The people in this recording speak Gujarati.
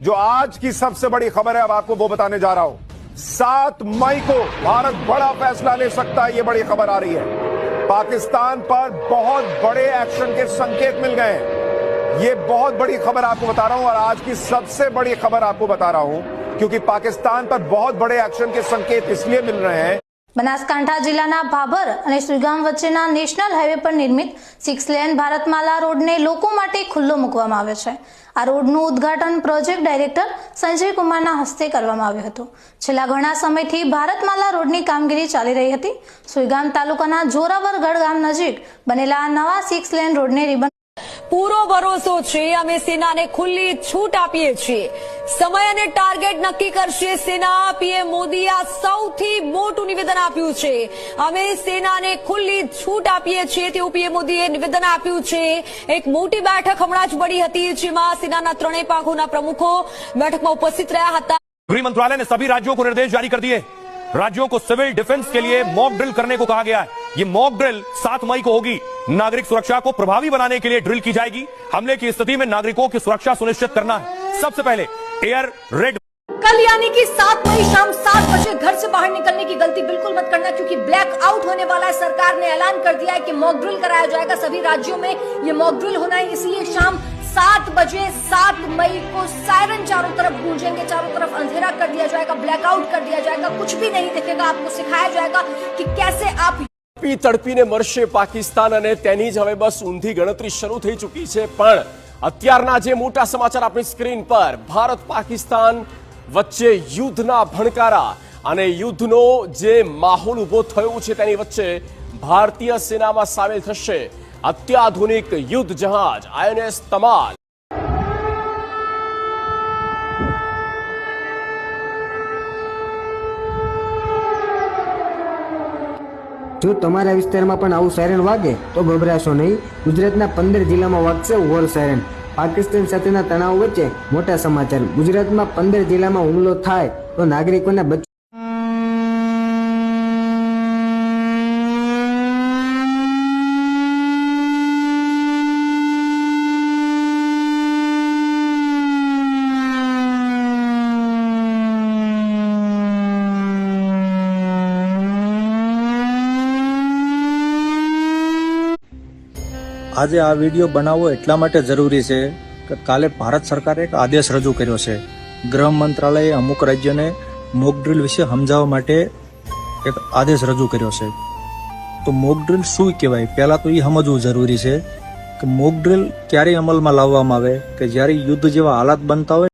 जो आज की सबसे बड़ी खबर है, अब आपको वो बताने जा रहा हूँ। सात मई को भारत बड़ा फैसला ले सकता है, ये बड़ी खबर आ रही है। पाकिस्तान पर बहुत बड़े एक्शन के संकेत मिल गए हैं। ये बहुत बड़ी खबर आपको बता रहा हूँ और आज की सबसे बड़ी खबर आपको बता रहा हूँ, क्योंकि पाकिस्तान पर बहुत बड़े एक्शन के संकेत इसलिए मिल रहे हैं। બનાસકાંઠા જિલ્લાના ભાભર અને સુઈગામ વચ્ચેના નેશનલ હાઈવે પર નિર્મિત સિક્સ લેન ભારતમાલા રોડને લોકો માટે ખુલ્લો મૂકવામાં આવ્યો છે. આ રોડનું ઉદ્ઘાટન પ્રોજેક્ટ ડાયરેક્ટર સંજય કુમારના હસ્તે કરવામાં આવ્યું હતું. છેલ્લા ઘણા સમયથી ભારતમાલા રોડની કામગીરી ચાલી રહી હતી. સુઈગામ તાલુકાના જોરાવરગઢ ગામ નજીક બનેલા નવા સિક્સ લેન રોડને રિબન પૂરો ભરોસો છે અમે સેનાને ખુલ્લી છૂટ આપીએ છીએ સમય અને ટાર્ગેટ નક્કી કરશે સેના પીએમ મોદીએ આ સૌથી મોટું નિવેદન આપ્યું છે અમે સેનાને ખુલ્લી છૂટ આપીએ છીએ તેવું પીએમ મોદીએ નિવેદન આપ્યું છે એક મોટી બેઠક હમણાં જ મળી હતી જેમાં સેનાના ત્રણેય પાંખોના પ્રમુખો બેઠકમાં ઉપસ્થિત રહ્યા હતા गृह मंत्रालय ने सभी राज्यों को निर्देश जारी कर दिए राज्यों को सिविल डिफेंस के लिए मॉक ड्रिल करने को कहा गया है ये मॉक ड्रिल सात मई को होगी। नागरिक सुरक्षा को प्रभावी बनाने के लिए ड्रिल की जाएगी। हमले की स्थिति में नागरिकों की सुरक्षा सुनिश्चित करना है। सबसे पहले एयर रेड कल यानी कि सात मई शाम सात बजे घर से बाहर निकलने की गलती बिल्कुल मत करना, क्योंकि ब्लैक आउट होने वाला है। सरकार ने ऐलान कर दिया है कि मॉक ड्रिल कराया जाएगा। सभी राज्यों में ये मॉक ड्रिल होना है, इसलिए शाम सात बजे सात मई को सायरन चारों तरफ़ गूंजेंगे। चारों तरफ़ अंधेरा कर दिया जाएगा ब्लैकआउट कर दिया जाएगा। कुछ भी नहीं दिखेगा। आपको सिखाया जाएगा कि कैसे आप તડપી તડપીને મરશે પાકિસ્તાન અને તેની જ હવે બસ ઊંધી ગણતરી શરૂ થઈ ચૂકી છે. પણ અત્યારના જે મોટા સમાચાર આપણી સ્ક્રીન પર, ભારત પાકિસ્તાન વચ્ચે યુદ્ધના ભણકારા અને યુદ્ધનો જે માહોલ ઊભો થયો છે તેની વચ્ચે ભારતીય સેનામાં સામેલ થશે અત્યાધુનિક યુદ્ધ જહાજ, આઈએનએસ, તમાલ જો તમારા વિસ્તારમાં પણ આવું સાયરન વાગે, તો ગભરાશો નહીં. ગુજરાતના પંદર જિલ્લામાં વાગશે વોર સાયરન પાકિસ્તાન સાથેના તણાવ વચ્ચે મોટા સમાચાર. ગુજરાતમાં પંદર જિલ્લામાં હુમલો થાય તો નાગરિકોને આજે આ વીડિયો બનાવવો એટલા માટે જરૂરી છે કે કાલે ભારત સરકારે એક આદેશ રજૂ કર્યો છે. ગૃહ મંત્રાલયે અમુક રાજ્યોને મોક વિશે સમજાવવા માટે એક આદેશ રજૂ કર્યો છે. તો મોક શું કહેવાય? પહેલાં તો એ સમજવું જરૂરી છે કે મોક ક્યારે અમલમાં લાવવામાં આવે કે જ્યારે યુદ્ધ જેવા હાલાત બનતા હોય